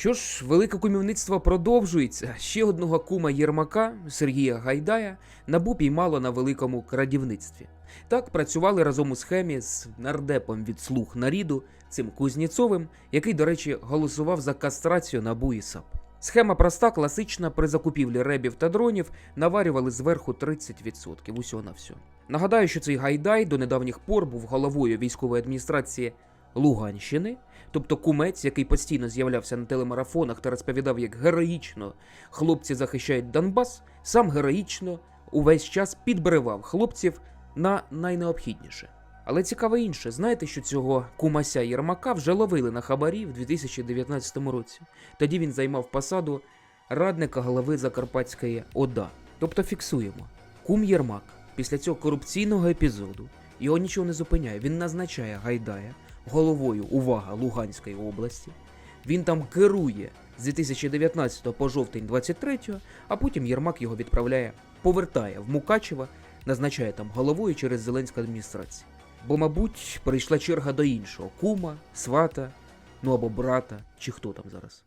Що ж, велике кумівництво продовжується. Ще одного кума Єрмака Сергія Гайдая набу піймало на великому крадівництві. Так працювали разом у схемі з нардепом від слуг наріду цим Кузніцовим, який, до речі, голосував за кастрацію набу і САП. Схема проста, класична. При закупівлі ребів та дронів наварювали зверху 30% усього на все. Нагадаю, що цей Гайдай до недавніх пор був головою військової адміністрації Луганщини, тобто кумець, який постійно з'являвся на телемарафонах та розповідав, як героїчно хлопці захищають Донбас, сам героїчно увесь час підбривав хлопців на найнеобхідніше. Але цікаво інше, знаєте, що цього кумася Єрмака вже ловили на хабарі в 2019 році. Тоді він займав посаду радника голови Закарпатської ОДА. Тобто фіксуємо, кум Єрмак після цього корупційного епізоду його нічого не зупиняє. Він назначає Гайдая головою увага Луганської області. Він там керує з 2019 по жовтень 23, а потім Єрмак його відправляє, повертає в Мукачева, назначає там головою через Зеленську адміністрацію. Бо, мабуть, прийшла черга до іншого кума, свата, ну або брата, чи хто там зараз.